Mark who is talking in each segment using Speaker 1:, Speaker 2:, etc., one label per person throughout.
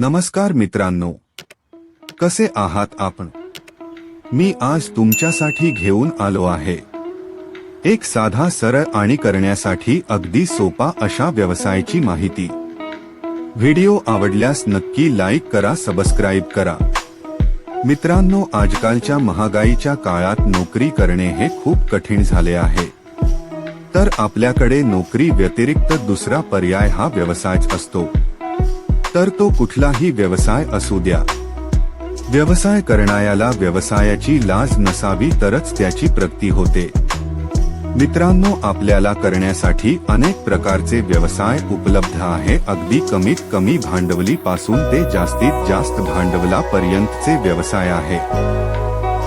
Speaker 1: नमस्कार मित्रांनो. कसे आहात आपण? मी आज तुमच्यासाठी घेऊन आलो आहे. एक साधा सरळ आणि करण्यासाठी अगदी सोपा अशा व्यवसायाची माहिती. व्हिडिओ आवडल्यास नक्की लाईक करा सबस्क्राईब करा. मित्रांनो आजकालच्या महागाईच्या काळात नोकरी करणे हे खूप कठीण झाले आहे. तर आपल्याकडे नोकरी व्यतिरिक्त दुसरा पर्याय हा व्यवसायच असतो. तर तो कुठलाही व्यवसाय असू द्या. व्यवसाय करणाऱ्याला व्यवसायाची लाज नसावी तरच त्याची प्रगती होते. मित्रांनो आपल्याला करण्यासाठी अनेक प्रकारचे व्यवसाय उपलब्ध आहे. अगदी कमीत कमी भांडवली पासून ते जास्तीत जास्त भांडवलापर्यंतचे व्यवसाय आहे.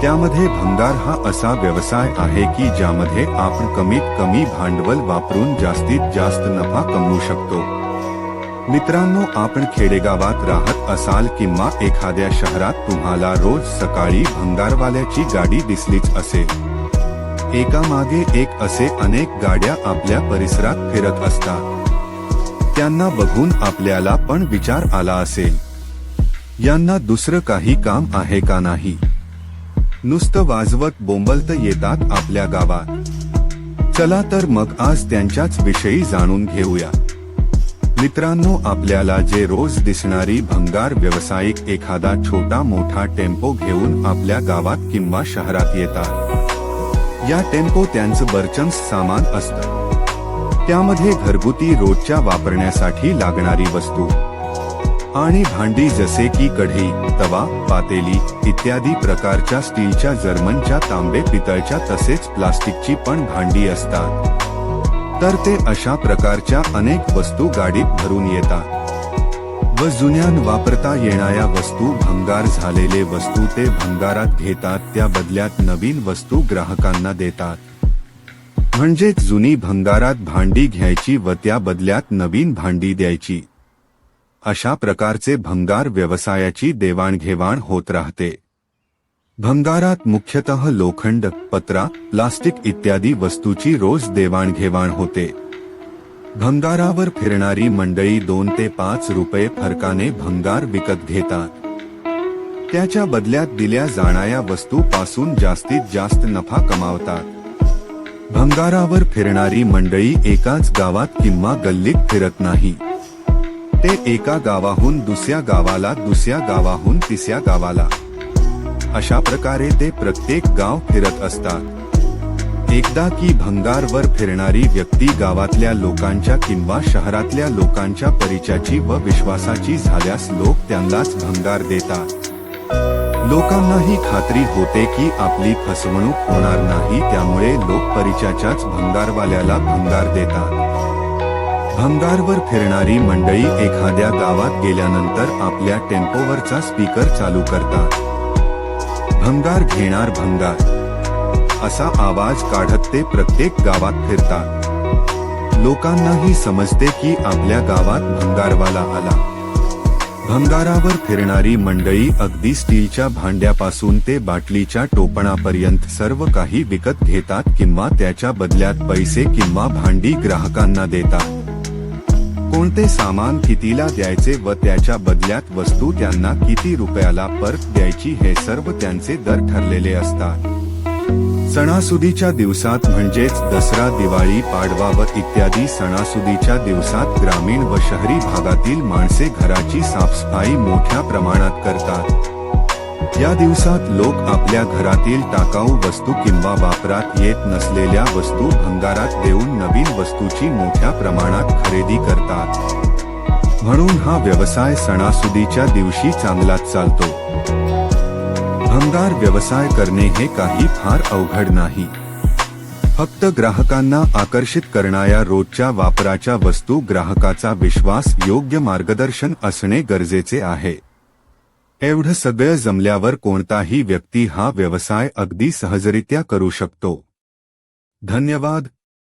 Speaker 1: त्यामध्ये भंगार हा असा व्यवसाय आहे की ज्यामध्ये आपण कमीत कमी भांडवल वापरून जास्तीत जास्त नफा कमवू शकतो. मित्रांनो आपण खेडेगावात राहत असाल किंवा एखाद्या शहरात तुम्हाला रोज सकाळी भंगारवाल्याची गाडी दिसलीच असेल. एका मागे एक असे अनेक गाड्या आपल्या परिसरात फिरत असतात. त्यांना बघून आपल्याला पण विचार आला असेल. यांना दुसरं काही काम आहे का नाही? नुसतं वाजवत बोंबलत येतात आपल्या गावात. चला तर मग आज त्यांच्याच विषयी जाणून घेऊया. मित्रांनो आपल्याला जे रोज दिसणारी भंगार व्यावसायिक एखादा छोटा मोठा टेम्पो घेऊन आपल्या गावात किंवा शहरात येतात. या टेम्पो त्यांचं बर्चन्स सामान असतं. त्यामध्ये घरगुती रोजच्या वापरण्यासाठी लागणारी वस्तू. आणि भांडी जसे की कढई तवा पातेली इत्यादी प्रकारच्या स्टीलच्या जर्मनच्या तांबे पितळच्या तसेच प्लास्टिकची पण भांडी असतात. तर ते अशा प्रकारच्या अनेक वस्तू गाडीत भरून येतात. व जुन्यान वापरता येणाऱ्या वस्तू भंगार झालेले वस्तू ते भंगारात घेतात त्या बदल्यात नवीन वस्तू ग्राहकांना देतात. म्हणजेच जुनी भंगारात भांडी घ्यायची व त्या बदल्यात नवीन भांडी द्यायची. अशा प्रकारचे भंगार व्यवसायाची देवाणघेवाण होत राहते. भंगारात मुख्यतः लोखंड पत्रा प्लास्टिक इत्यादी वस्तूची रोज देवाणघेवाण होते. भंगारावर फिरणारी मंडळी दोन ते पाच रुपये फरकाने भंगार विकत घेतात. त्याच्या बदल्यात दिल्या जाणाऱ्या वस्तू पासून जास्तीत जास्त नफा कमावतात. भंगारावर फिरणारी मंडळी एकाच गावात किंवा गल्लीत फिरत नाही. ते एका गावाहून दुसऱ्या गावाला दुसऱ्या गावाहून तिसऱ्या गावाला. अशा प्रकारे ते प्रत्येक गाव फिरत असतात. एकदा की भंगारवर फिरणारी व्यक्ती गावातल्या लोकांच्या किंवा शहरातल्या लोकांच्या परिचयाची व विश्वासाची झाल्यास लोक त्यांनाच भंगार देतात. लोकांनाही खात्री होते की आपली फसवणूक होणार नाही त्यामुळे लोक परिचयाच्याच भंगारवाल्याला भंगार देतात. भंगारवर फिरणारी मंडळी एखाद्या गावात गेल्यानंतर आपल्या टेम्पोवरचा स्पीकर चालू करतात. भंगार घेणार भंगार. असा आवाज काढत ते प्रत्येक गावात फिरतात. लोकांनाही समजते की आपल्या गावात भंगारवाला आला. भंगारावर फिरणारी मंडळी अगदी स्टीलच्या भांड्यापासून ते बाटलीच्या टोपणापर्यंत सर्व काही विकत घेतात किंवा त्याच्या बदल्यात पैसे किंवा भांडी ग्राहकांना देतात. कोणते सामान कितीला द्यायचे व त्याच्या बदल्यात वस्तू त्यांना किती रुपयाला परत द्यायची हे सर्व त्यांचे दर ठरलेले असतात. सणासुदीच्या दिवसात म्हणजेच दसरा दिवाळी पाडवा व इत्यादी सणासुदीच्या दिवसात ग्रामीण व शहरी भागातील माणसे घराची साफसफाई मोठ्या प्रमाणात करतात. या दिवसात लोक आपल्या घरातील टाकाऊ वस्तू किंवा वापरात येत नसलेल्या वस्तू भंगारात देऊन नवीन वस्तूची मोठ्या प्रमाणात खरेदी करतात. म्हणून हा व्यवसाय सणासुदीच्या दिवशी चांगलाच चालतो. भंगार व्यवसाय करणे हे काही फार अवघड नाही. फक्त ग्राहकांना आकर्षित करणाऱ्या रोजच्या वापराच्या वस्तू ग्राहकाचा विश्वास योग्य मार्गदर्शन असणे गरजेचे आहे. एवढं सगळं जमल्यावर कोणताही व्यक्ती हा व्यवसाय अगदी सहजरित्या करू शकतो. धन्यवाद.